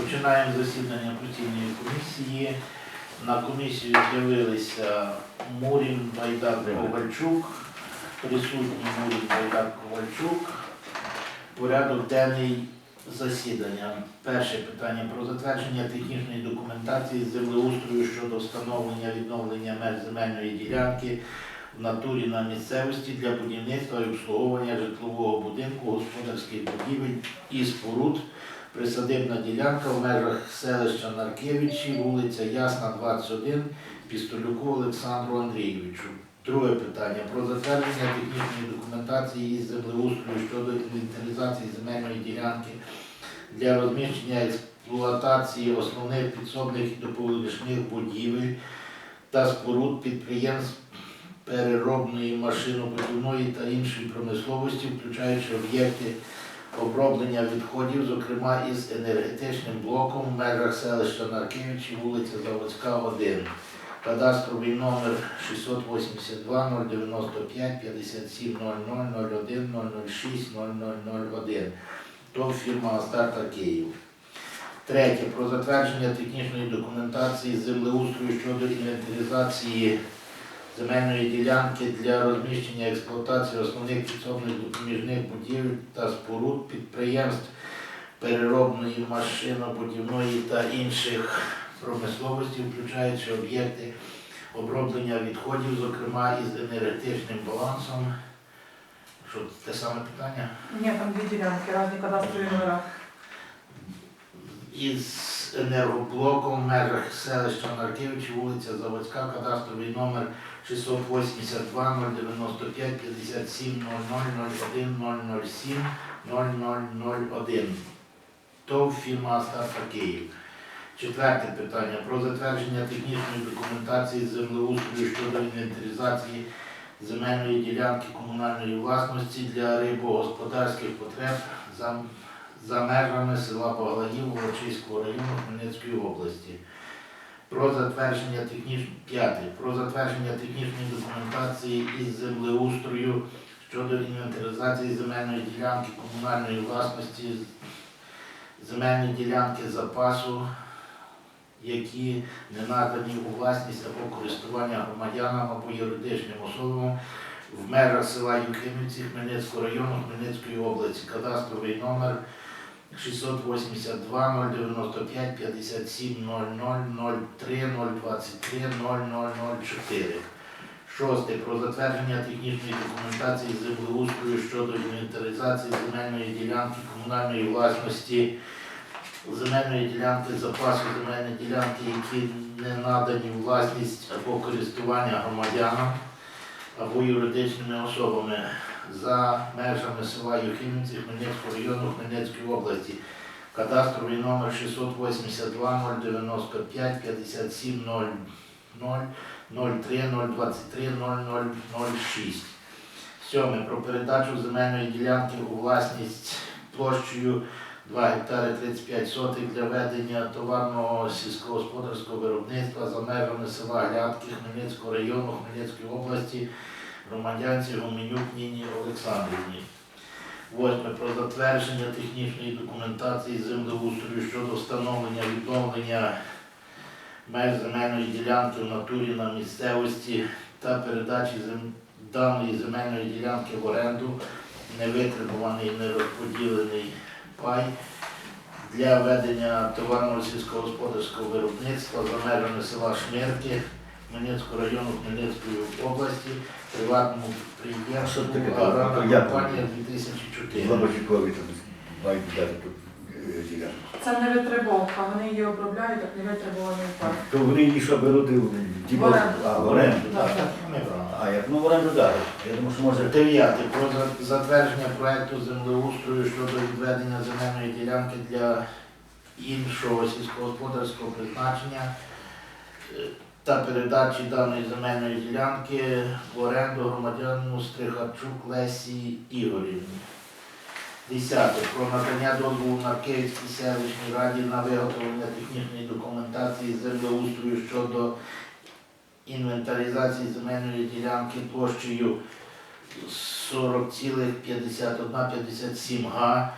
Починаємо засідання постійної комісії. На комісію з'явилися Мурін, Байдар, Ковальчук. Присутні Мурін, Байдар, Ковальчук. Порядок денний засідання. Перше питання про затвердження технічної документації землеустрою щодо встановлення відновлення меж земельної ділянки в натурі на місцевості для будівництва і обслуговування житлового будинку, господарських будівель і споруд. Присадибна ділянка в межах селища Наркевичі, вулиця Ясна, 21, Пістолюку Олександру Андрійовичу. Друге питання про затвердження технічної документації із землеустрою щодо інвентаризації земельної ділянки для розміщення експлуатації основних підсобних і допоміжних будівель та споруд підприємств переробної машинобудівної та іншої промисловості, включаючи об'єкти оброблення відходів, зокрема із енергетичним блоком в межах селища Наркевичі, вулиця Заводська, 1. Кадастровий номер 682 095 57 00 01 006 0001. ТОВ фірма Астарта Київ. Третє. Про затвердження технічної документації землеустрою щодо інвентаризації земельної ділянки для розміщення експлуатації основних підсобних допоміжних будівель та споруд підприємств переробної машинобудівної та інших промисловості, включаючи об'єкти оброблення відходів, зокрема із енергетичним балансом. Що те саме питання? Ні, там дві ділянки, різні кадастрові номера. із енергоблоком в межах селища Наркевичі, вулиця Заводська, кадастровий номер 682 095 57 00 01 007 0001. ТОВ фірма Астарта Київ. Четверте питання про затвердження технічної документації з землеустрою щодо інвентаризації земельної ділянки комунальної власності для рибогосподарських потреб за за межами села Багладів Волочиського району Хмельницької області. Про затвердження техніч... П'яте. Про затвердження технічної документації із землеустрою щодо інвентаризації земельної ділянки комунальної власності, земельні ділянки запасу, які не надані у власність або користування громадянам або юридичним особам в межах села Юхимівці Хмельницького району Хмельницької області. Кадастровий номер 682 095 57 00 03 023 0004. Шосте. Про затвердження технічної документації з землеустрою щодо інвентаризації земельної ділянки комунальної власності, земельної ділянки запасу земельної ділянки, які не надані власність або користування громадянам або юридичними особами за межами села Юхимівці Хмельницького району Хмельницької області. Кадастровий номер 682 095 57 00 03 023 0006. Сьоме. Про передачу земельної ділянки у власність площею 2 гектари 35 сотих для ведення товарного сільськогосподарського виробництва за межами села Глядки Хмельницького району Хмельницької області громадянці Гуменюк Ніні Олександрівні. Восьме. Про затвердження технічної документації землеустрою щодо встановлення відновлення меж земельної ділянки в натурі на місцевості та передачі зем- даної земельної ділянки в оренду, невитребуваний нерозподілений пай для ведення товарного сільськогосподарського виробництва за межами села Шмирки Хмельницького району Хмельницької області, приватному Що таке підприємству аграрна? Компанія 2004. Лобачикові там мають дати тут е, ділянку. Це не витребовка, вони її обробляють, як не витребуваний пар. То вони її що беруть в В оренду. а, в оренду. Так, так, ми брали. А як ну в оренду дали. Я думаю, що може Дев'яте. Про за- затвердження проекту землеустрою щодо відведення земельної ділянки для іншого сільськогосподарського призначення е, та передачі даної земельної ділянки в оренду громадянину Стрихарчук Лесі Ігорівні. Десяте. Про надання дозволу на Київській селищній раді на виготовлення технічної документації землеустрою щодо інвентаризації земельної ділянки площею 40,5157 га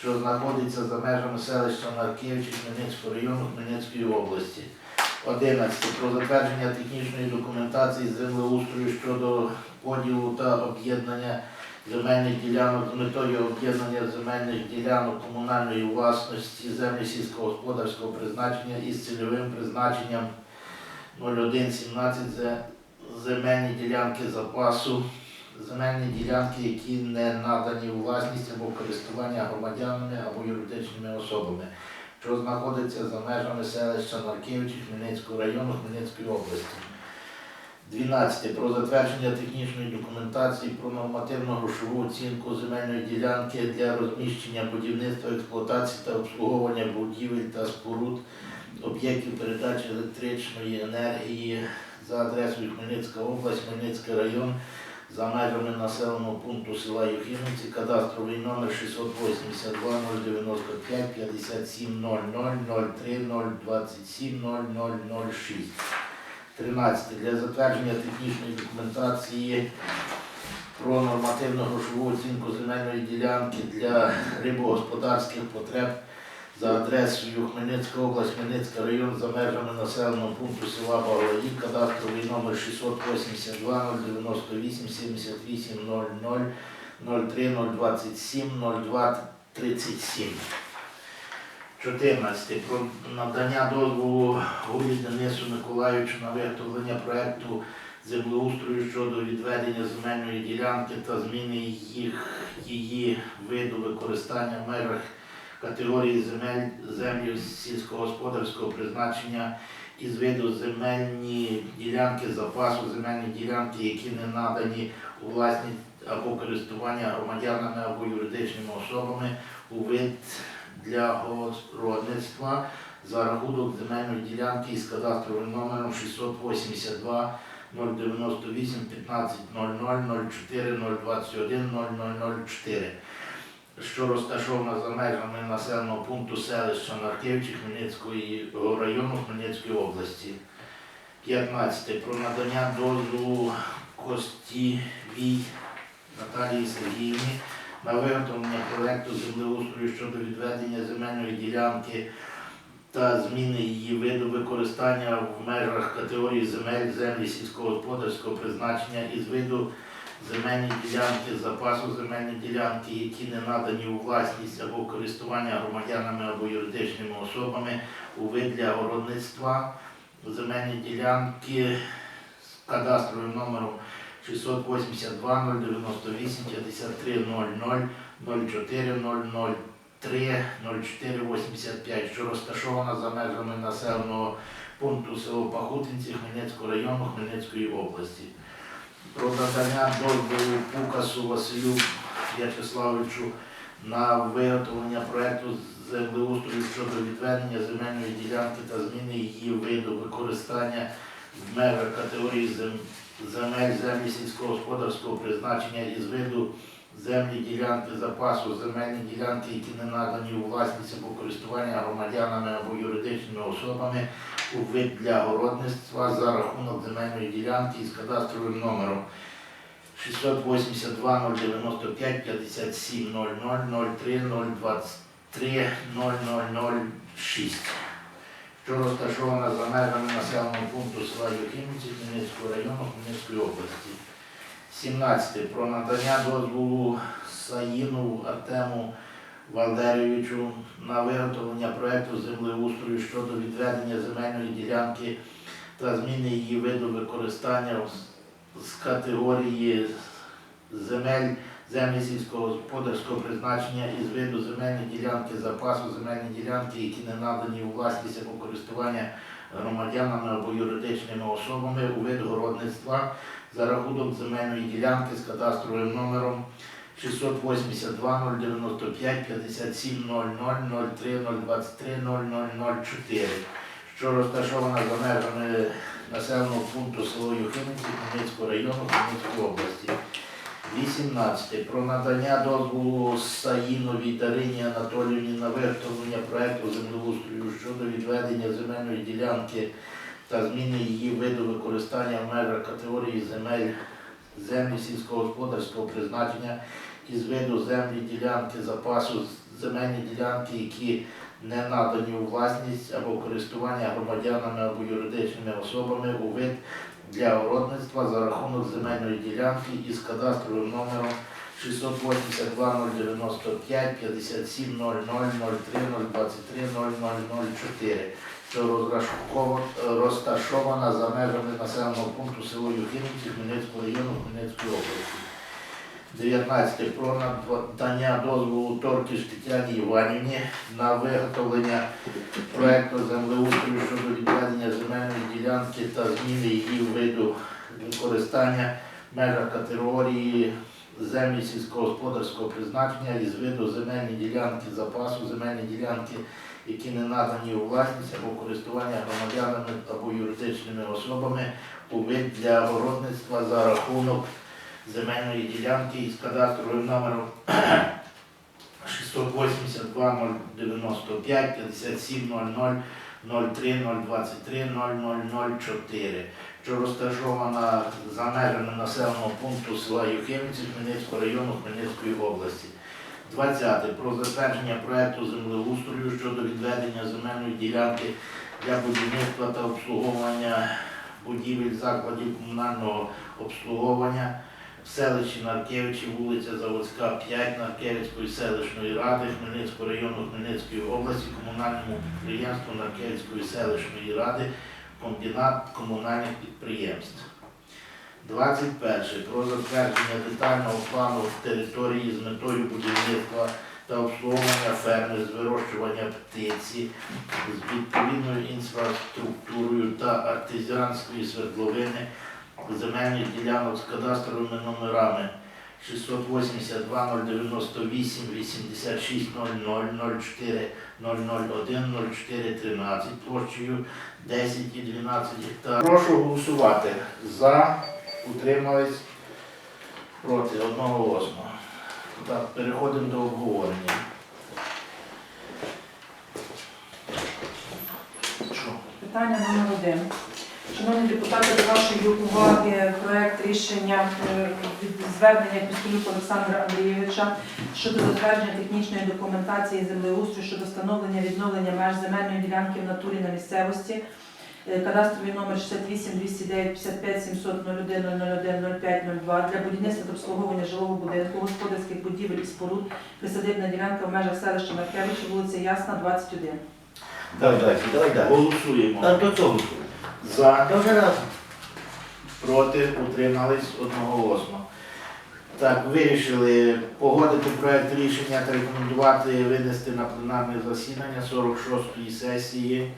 що знаходиться за межами селища Нарківичі Хмельницького району Хмельницької області. 11. Про затвердження технічної документації землеустрою щодо поділу та об'єднання земельних ділянок з метою об'єднання земельних ділянок комунальної власності землі сільськогосподарського призначення із цільовим призначенням 0117 зе- земельні ділянки запасу, земельні ділянки, які не надані у власність або користування громадянами або юридичними особами, що знаходиться за межами селища Нарківичі Хмельницького району Хмельницької області. 12. Про затвердження технічної документації про нормативну грошову оцінку земельної ділянки для розміщення будівництва, експлуатації та обслуговування будівель та споруд об'єктів передачі електричної енергії за адресою Хмельницька область, Хмельницький район, за межами населеного пункту села Юхімівці, кадастровий номер 682 095 57 00 03 027 0006. 13. Для затвердження технічної документації про нормативну грошову оцінку земельної ділянки для рибогосподарських потреб за адресою Хмельницька область, Хмельницький район за межами населеного пункту села Баглаї, кадастровий номер 682 098 78 00 03 027 02 37. 14. Про надання дозволу Гулі Денису Миколаївичу на виготовлення проекту землеустрою щодо відведення земельної ділянки та зміни їх, її виду використання в межах категорії земель землі сільськогосподарського призначення із виду земельні ділянки запасу, земельні ділянки, які не надані у власність або користування громадянами або юридичними особами у вид для городництва за рахунок земельної ділянки із кадастровим номером 682 098 15 00 04 021 0004 що розташована за межами населеного пункту селища Нарківичі Хмельницької району Хмельницької області. 15. Про надання дозволу Костівій Наталії Сергіївні на виготовлення проекту землеустрою щодо відведення земельної ділянки та зміни її виду використання в межах категорії земель землі сільськогосподарського призначення із виду земельні ділянки запасу, земельні ділянки, які не надані у власність або користування громадянами або юридичними особами у вид для городництва, земельні ділянки з кадастровим номером 682 098 53 00 04 003 04 85, що розташована за межами населеного пункту село Пахутинці Хмельницького району Хмельницької області про надання дозволу Пукасу Василю В'ячеславовичу на виготовлення проекту землеустрою щодо відведення земельної ділянки та зміни її виду використання в межах категорії зем- земель землі сільськогосподарського призначення із виду землі ділянки запасу, земельні ділянки, які не надані у власність або користування громадянами або юридичними особами у вид для городництва за рахунок земельної ділянки із кадастровим номером 682 095 57 00 03 023 0006, що розташована за межами населеного пункту села Юхімівці Хмельницького району Хмельницької області. 17. Про надання дозволу Саїну Артему Валерійовичу на виготовлення проекту землеустрою щодо відведення земельної ділянки та зміни її виду використання з- категорії земель землі сільськогосподарського призначення із виду земельні ділянки запасу, земельні ділянки, які не надані у власність або користування громадянами або юридичними особами у вид городництва за рахунок земельної ділянки з кадастровим номером 682 095 57 00 03 023 0004, що розташована за межами населеного пункту село Юхимівці Хмельницького району Хмельницької області. 18. Про надання дозволу Саїновій Дарині Анатоліївні на виготовлення проекту землеустрою щодо відведення земельної ділянки та зміни її виду використання в межах категорії земель землі сільськогосподарського призначення із виду землі ділянки запасу, земельні ділянки, які не надані у власність або користування громадянами або юридичними особами у вид для городництва за рахунок земельної ділянки із кадастровим номером 682 095 57 00 03 023 0004, що розташована за межами населеного пункту село Юхимівці Хмельницького району Хмельницької області. 19. Про надання дозволу Торкіш Тетяні Іванівні на виготовлення проекту землеустрою щодо відведення земельної ділянки та зміни її виду використання в межах категорії землі сільськогосподарського призначення із виду земельні ділянки запасу, земельні ділянки, які не надані у власність або користування громадянами або юридичними особами у вид для городництва за рахунок земельної ділянки із кадастровим номером 682 095 57 00 03 023 0004, що розташована за межами населеного пункту села Юхимці Хмельницького району Хмельницької області. 20. Про затвердження проекту землеустрою щодо відведення земельної ділянки для будівництва та обслуговування будівель закладів комунального обслуговування в селищі Наркевичі, вулиця Заводська, 5 Наркевицької селищної ради Хмельницького району Хмельницької області, комунальному підприємству Наркевицької селищної ради, комбінат комунальних підприємств. 21. Про затвердження детального плану території з метою будівництва та обслуговування ферми з вирощування птиці з відповідною інфраструктурою та артезіанської свердловини земельних ділянок з кадастровими номерами 682 098 86 00 04 001 04 13 площею 10 і 12 гектар. Прошу голосувати за, утримались проти одного восьмого. Так, переходимо до обговорення. Питання номер один. Шановні депутати, до вашої уваги проект рішення е, від звернення Пістолюк Олександра Андрійовича щодо затвердження технічної документації землеустрою щодо встановлення відновлення меж земельної ділянки в натурі на місцевості. Е, Кадастровий номер 68 209 55 700 01 001 05 02 для будівництва та обслуговування жилого будинку, господарських будівель і споруд, присадибна ділянка в межах селища Маркевича, вулиця Ясна, 21. Давай далі, давай далі. Голосуємо. А до цього. За, Та вже раз. проти, утримались одноголосно. Так, вирішили погодити проект рішення та рекомендувати винести на пленарне засідання 46-ї сесії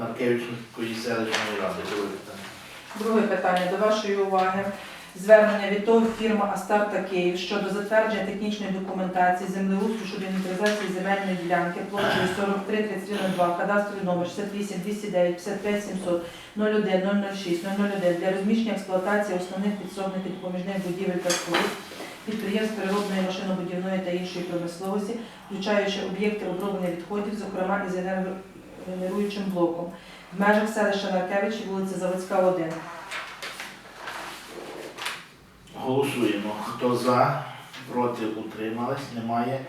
Маркевичської селищної ради. Друге питання. Друге питання до вашої уваги. Звернення від ТОВ фірма Астарта Київ щодо затвердження технічної документації землеустрою щодо інвентаризації земельної ділянки площею 43 3302, кадастровий номер 68 209 55 700 01 006 001 для розміщення експлуатації основних підсобних і допоміжних будівель та споруд підприємств природної машинобудівної та іншої промисловості, включаючи об'єкти оброблення відходів, зокрема із енергогенеруючим блоком в межах селища Наркевичі, вулиця Заводська, 1. Голосуємо. Хто за, проти, утримались, немає.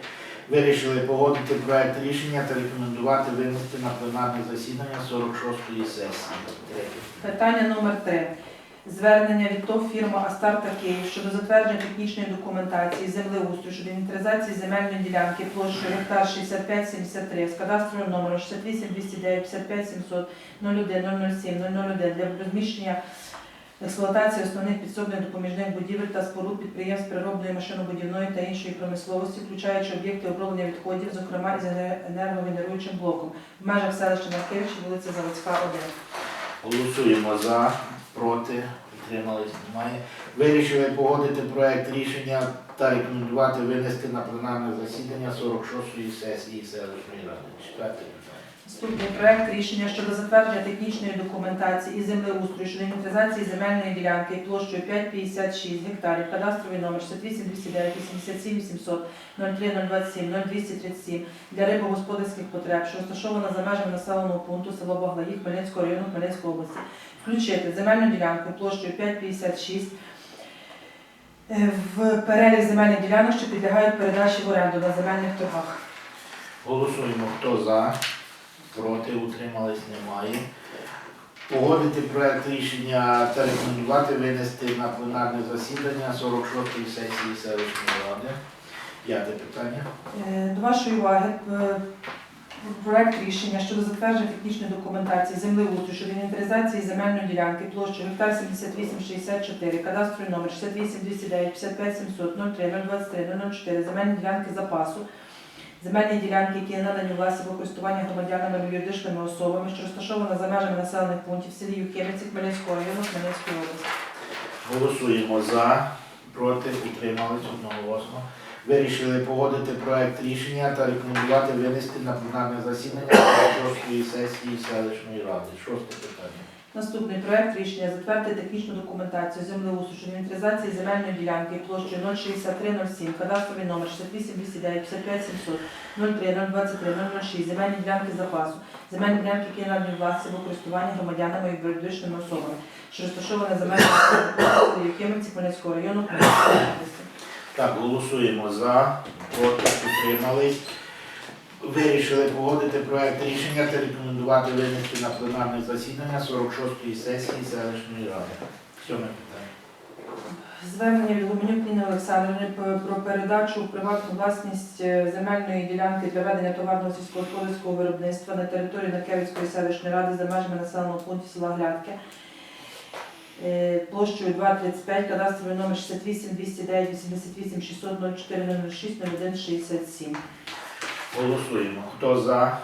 Вирішили погодити проект рішення та рекомендувати винести на пленарне засідання 46-ї сесії. Питання номер 3. Звернення від ТОВ фірма Астарта Київ щодо затвердження технічної документації землеустрою щодо інвентаризації земельної ділянки площею гектар 6573 з кадастровим номером 68 209 55 700 01 007 001 для розміщення експлуатації основних підсобних допоміжних будівель та споруд підприємств переробної машинобудівної та іншої промисловості, включаючи об'єкти оброблення відходів, зокрема із енергогенеруючим блоком в межах селища Маркевичі, вулиця Заводська, 1. Голосуємо за, проти, утримались, немає. Вирішили погодити проект рішення та рекомендувати винести на пленарне засідання 46-ї сесії селищної ради. Четверте. Наступний проект рішення щодо затвердження технічної документації і землеустрою щодо інвентаризації земельної ділянки площею 5,56 гектарів, кадастровий номер 68 209 87 800 03 027 0237 для рибогосподарських потреб, що розташована за межами населеного пункту село Баглаї Хмельницького району Хмельницької області. Включити земельну ділянку площею 5,56 е, в перелік земельних ділянок, що підлягають передачі в оренду на земельних торгах. Голосуємо, хто за, проти, утримались, немає. Погодити проект рішення та рекомендувати винести на пленарне засідання 46-ї сесії селищної ради. П'яте питання. Е, До вашої уваги е, проект рішення щодо затвердження технічної документації землеустрою щодо інвентаризації земельної ділянки площею гектар 7864, кадастровий номер 68 209 55 700 03 023 004, земельні ділянки запасу, земельні ділянки, які надані власні користування громадянами юридичними особами, що розташована за межами населених пунктів в селі Юхимиці Хмельницького району Хмельницької області. Голосуємо за, проти, утримались одноголосно. Вирішили погодити проект рішення та рекомендувати винести на пленарне засідання 46-ї сесії селищної ради. Шосте питання. Наступний проект рішення затвердити технічну документацію землеустрою щодо інвентаризації земельної ділянки площею 06307, кадастровий номер 68 209 55 700 03 023 006, земельні ділянки запасу, земельні ділянки, які надані власні в користування громадянами і юридичними особами, що розташовані за межами Єхимівці Хмельницького району Хмельницької області. Так, голосуємо за, проти, утримались. Вирішили погодити проект рішення та рекомендувати винести на пленарне засідання 46-ї сесії селищної ради. Сьоме питання. Звернення від Гуменюк Ніни Олександрівни про передачу у приватну власність е, земельної ділянки для ведення товарного сільськогосподарського виробництва на території Накевицької селищної ради за межами населеного пункту села Глядки площею 235, кадастровий номер 68 209 88 600 04 06 01 67. Голосуємо. Хто за,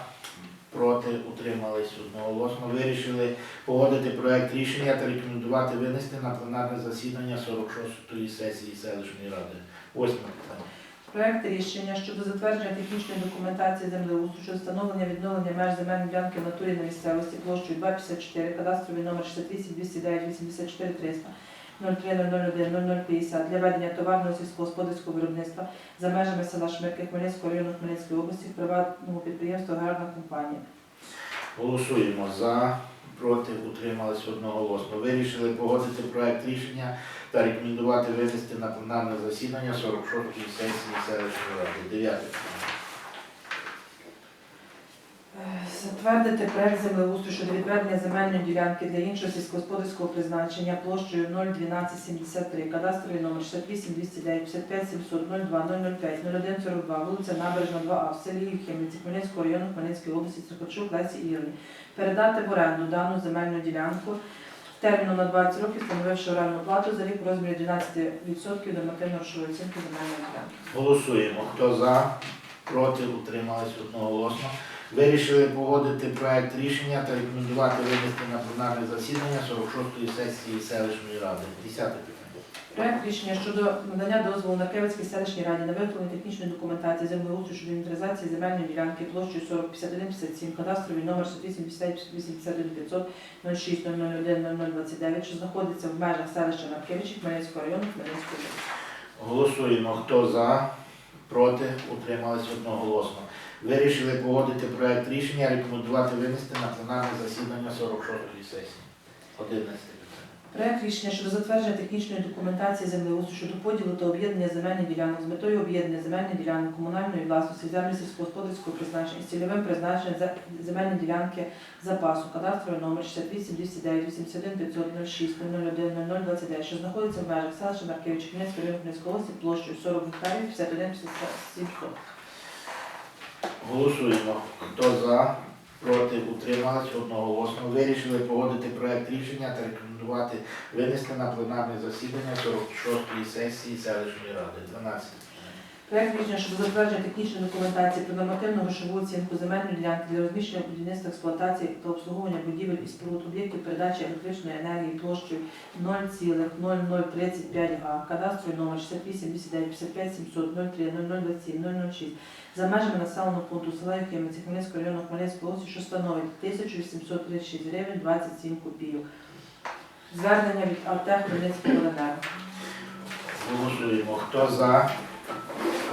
проти, утримались одноголосно. Вирішили погодити проект рішення та рекомендувати винести на пленарне засідання 46-ї сесії селищної ради. Восьме питання. Проект рішення щодо затвердження технічної документації землеустрою щодо встановлення відновлення меж земельної ділянки в натурі на місцевості площею 254, кадастровий номер 68 209 84 300 03 0050 для ведення товарного сільськогосподарського виробництва за межами села Шмирки Хмельницького району Хмельницької області в приватному підприємстві Аграрна компанія. Голосуємо за, проти, утримались одноголосно. Вирішили погодити проект рішення та рекомендувати винести на пленарне засідання 46-ї сесії селищної ради. Дев'яте питання. Е, Затвердити проект землеустрою щодо відведення земельної ділянки для іншого сільськогосподарського призначення площею 01273, кадастровий номер 68 209 55 700 02 005 0142, вулиця Набережна 2А в селі Євхімниці Хмельницького району Хмельницької області Церкачук Лесі Ірні. Передати в оренду дану земельну ділянку терміном на 20 років, встановивши орендну плату за рік в розмірі 12% нормативно-грошової оцінки земельної ділянки. Голосуємо. Хто за, проти, утримались одноголосно. Вирішили погодити проект рішення та рекомендувати винести на пленарне засідання 46-ї сесії селищної ради. Десяте питання. Проект рішення щодо надання дозволу на Київській селищній раді на виготовлення технічної документації землеустрою щодо інвентаризації земельної ділянки площею 405157, кадастровий номер 88 500 06 001 0029, що знаходиться в межах селища Маркевичі Хмельницького району Хмельницької області. Голосуємо. Хто за, проти, утримались одноголосно. Вирішили погодити проект рішення, рекомендувати винести на пленарне засідання 46-ї сесії. 11. Проект рішення щодо затвердження технічної документації землеустрою щодо поділу та об'єднання земельних ділянок з метою об'єднання земельних ділянок комунальної власності, землі сільськогосподарського призначення з цільовим призначенням земельні ділянки запасу, кадастровий номер 68 209 81 500 06 001 0029, що знаходиться в межах селища Маркевич Хмельницької району області площею 40 гектарів 51 57 соток. Голосуємо. Хто за, проти, утримались одноголосно. Вирішили погодити проект рішення та рекомендувати винести на пленарне засідання 46-ї сесії селищної ради. 12 питання. Проект рішення щодо затвердження технічної документації про нормативну грошову оцінку земельної ділянки для розміщення будівництва експлуатації та обслуговування будівель і споруд об'єктів передачі електричної енергії площею 0,0035 га, кадастровий номер 68 209 55 700 03 0027 006 за межами населеного пункту села Юхимиці Хмельницького району Хмельницької області, що становить 1836 гривень 27 копійок. Звернення від АТ Хмельницького ЛНР. Голосуємо. Хто за,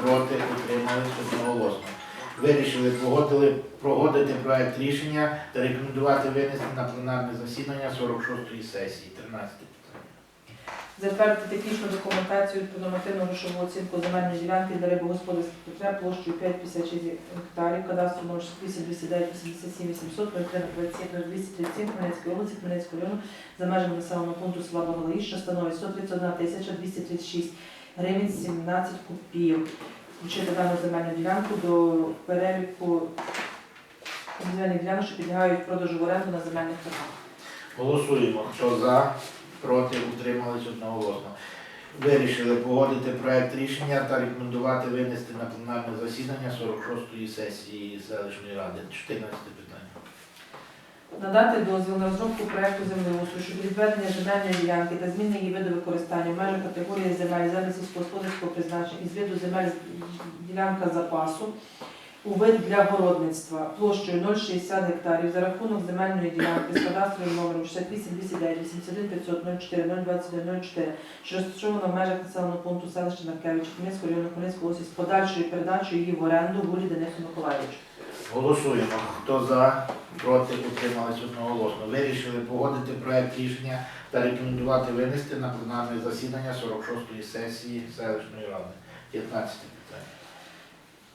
проти, утримались одноголосно. Вирішили погодили, погодити проект рішення та рекомендувати винести на пленарне засідання 46-ї сесії. 13 питання. Затвердити технічну документацію про нормативну грошову оцінку земельної ділянки для рибогосподарських потреб площею 5,56 гектарів, кадастру номер 68 209 87 800, 27 237 Хмельницької області, Хмельницького району за межами населеного пункту села Багалаї, що становить 131 тисяча 236 гривень 17 копійок. Включити дану земельну ділянку до переліку земельних ділянок, що підлягають продажу в оренду на земельних торгах. Голосуємо. Хто за, проти, утримались одноголосно. Вирішили погодити проект рішення та рекомендувати винести на пленарне засідання 46-ї сесії селищної ради. 14 питання. Надати дозвіл на розробку проекту землеустрою щодо відведення земельної ділянки та зміни її виду використання в межах категорії земель землі сільськогосподарського призначення із виду земель ділянка запасу у вид для городництва площею 0,60 гектарів за рахунок земельної ділянки з кадастровим номером 68 209 81 500 04 021 04, що розташована в межах населеного пункту селища Наркевича Хмельницького району Хмельницької області з подальшою передачею її в оренду Гулі Денису Миколаївичу. Голосуємо. Хто за, проти, утримались одноголосно. Вирішили погодити проект рішення та рекомендувати винести на пленарне засідання 46-ї сесії селищної ради. 15 питання.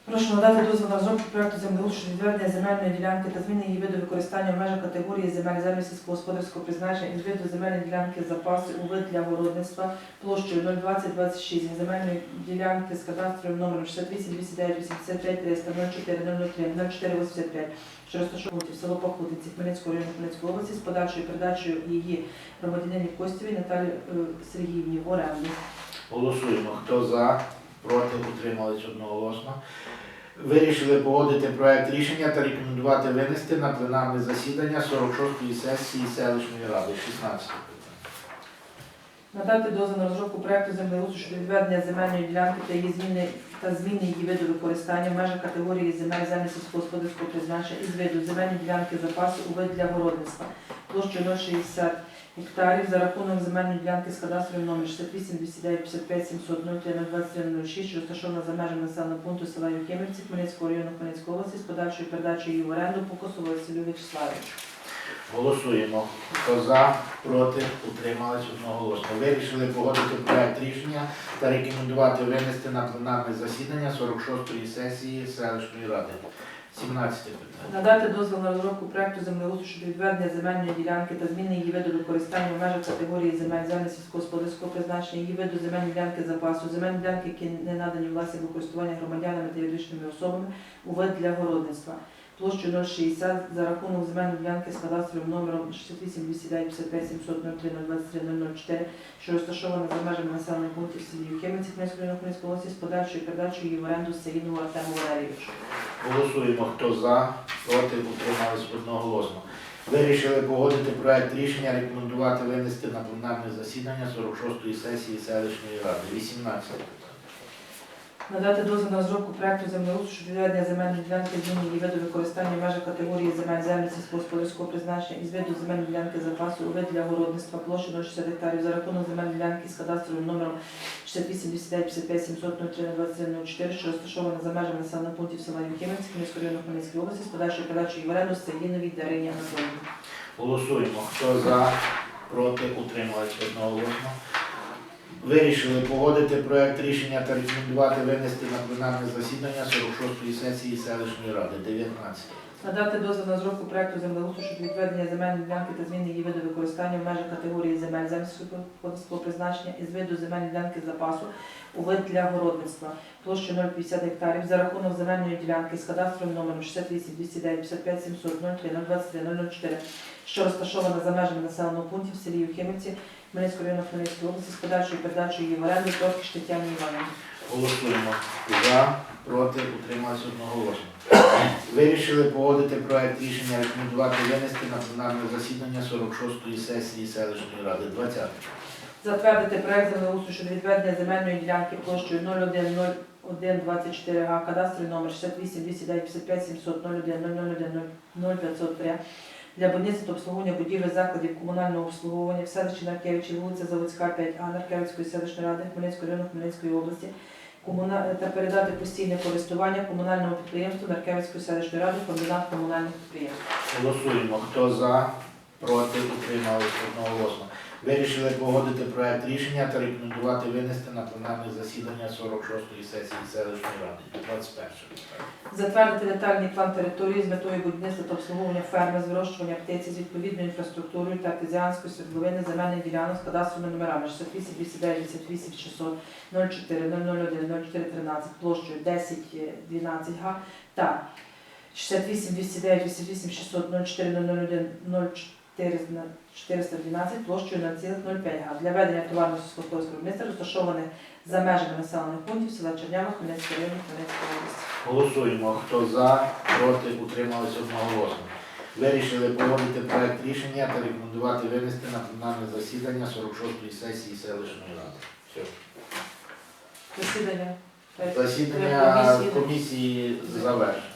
Прошу надати дозвіл на розробку проекту землеустрою відведення земельної ділянки та зміни її виду використання в межах категорії земель землі сільськогосподарського призначення із виду земельної ділянки запаси у вид для городництва площею 02026 земельної ділянки з кадастровим номером 68 209 85 300 04 003 04 85, що розташовують в село Пахутинці Хмельницького району Хмельницької області з подальшою передачею її громадянині Костєвій Наталі е, Сергіївні в оренду. Голосуємо. Хто за, проти, утримались одноголосно. Вирішили погодити проект рішення та рекомендувати винести на пленарне засідання 46-ї сесії селищної ради. 16 питання. Надати дозвіл на розробку проекту землеустрою щодо відведення земельної ділянки та її зміни та зміни її виду використання в межах категорії земель землі сільськогосподарського призначення із виду земельні ділянки запасу у вид для городництва площею 0,60 гектарів за рахунок земельної ділянки з кадастровим номер 68 209 55 700 03 23 06, що розташована за межами населеного пункту села Юхимівці Хмельницького району Хмельницької області з подальшою передачею її в оренду Покосову Василю Вячеславовичу. Голосуємо. Хто за, проти, утримались одноголосно. Вирішили погодити проект рішення та рекомендувати винести на пленарне засідання 46-ї сесії селищної ради. 17 питання. Надати дозвіл на розробку проекту землеустрою щодо відведення земельної ділянки та зміни її виду використання в межах категорії земель землі сільськогосподарського призначення, її виду земельної ділянки запасу, земельні ділянки, які не надані власні використання громадянами та юридичними особами у вид для городництва. Площу 060 за рахунок земельної ділянки з кадастровим номером 68 209 55 700 03 023 004, що розташована за межами населених пунктів в селі Юхимиці Хмельницького Хмельницької області з подальшою передачею її в оренду Саїну Артему Валерійовичу. Голосуємо. Хто за, проти, утримались одноголосно. Вирішили погодити проект рішення рекомендувати винести на пленарне засідання 46-ї сесії селищної ради. 18 питання. Надати дозвіл на розробку проекту землеустрою щодо відведення земельної ділянки зміни її виду використання в межах категорії земель землі сільськогосподарського призначення із виду земельної ділянки запасу у вид для городництва площі 060 гектарів за рахунок земельної ділянки з кадастровим номером 68 209 55 700 03 23 04, що розташована за межами населених пунктів села Юхимівці, Хмельницького району Хмельницької області з подальшою передачею в оренду Саїновій Дарині Анатоліївні. Голосуємо. Хто за, проти, утримались одноголосно. Вирішили погодити проект рішення та рекомендувати винести на пленарне засідання 46-ї сесії селищної ради. 19. Надати дозвіл на розробку проекту землеустрою щодо відведення земельної ділянки та зміни її виду використання в межах категорії земель землеського призначення із виду земельної ділянки запасу у вид для городництва площею 0,50 гектарів за рахунок земельної ділянки з кадастровим номером 68 209 55 700 03 023 004, що розташована за межами населеного пункту в селі Юхимівці Хмельницького району Хмельницької області з подальшою передачею її в оренду Торкіш Тетяні Іванівні. Голосуємо. За, проти, утримались одноголосно. Вирішили погодити проект рішення рекомендувати винести на пленарне засідання 46-ї сесії селищної ради. 20. Затвердити проект землеустрою щодо відведення земельної ділянки площею 010124 га, кадастровий номер 68 209 55 700 01 001 0503 для будівництва та обслуговування будівель закладів комунального обслуговування в селищі Наркевичі, вулиця Заводська, 5А Наркевицької селищної ради Хмельницького району Хмельницької області та передати постійне користування комунальному підприємству Наркевицької селищної ради комбінат комунальних підприємств. Голосуємо. Хто за, проти, утримались одноголосно. Вирішили погодити проект рішення та рекомендувати винести на пленарне засідання 46-ї сесії селищної ради. 21 питання. Затвердити детальний план території з метою будівництва та обслуговування ферми вирощування птиці з відповідною інфраструктурою та артезіанської свердловини земельних ділянок з кадастровими номерами 68 209 58 600 04 001 04 13 площею 10 12 га та 68 209 58 600 04 001 04 412 площею 0,05 га для ведення товарно сільськогосподарського виробництва розташованих за межами населених пунктів села Чернява, Хмельницького району, Хмельницької області. Голосуємо. Хто за, проти, утрималися одноголосно. Вирішили погодити проект рішення та рекомендувати винести на пленарне засідання 46-ї сесії селищної ради. Все. Засідання. Засідання комісії завершено.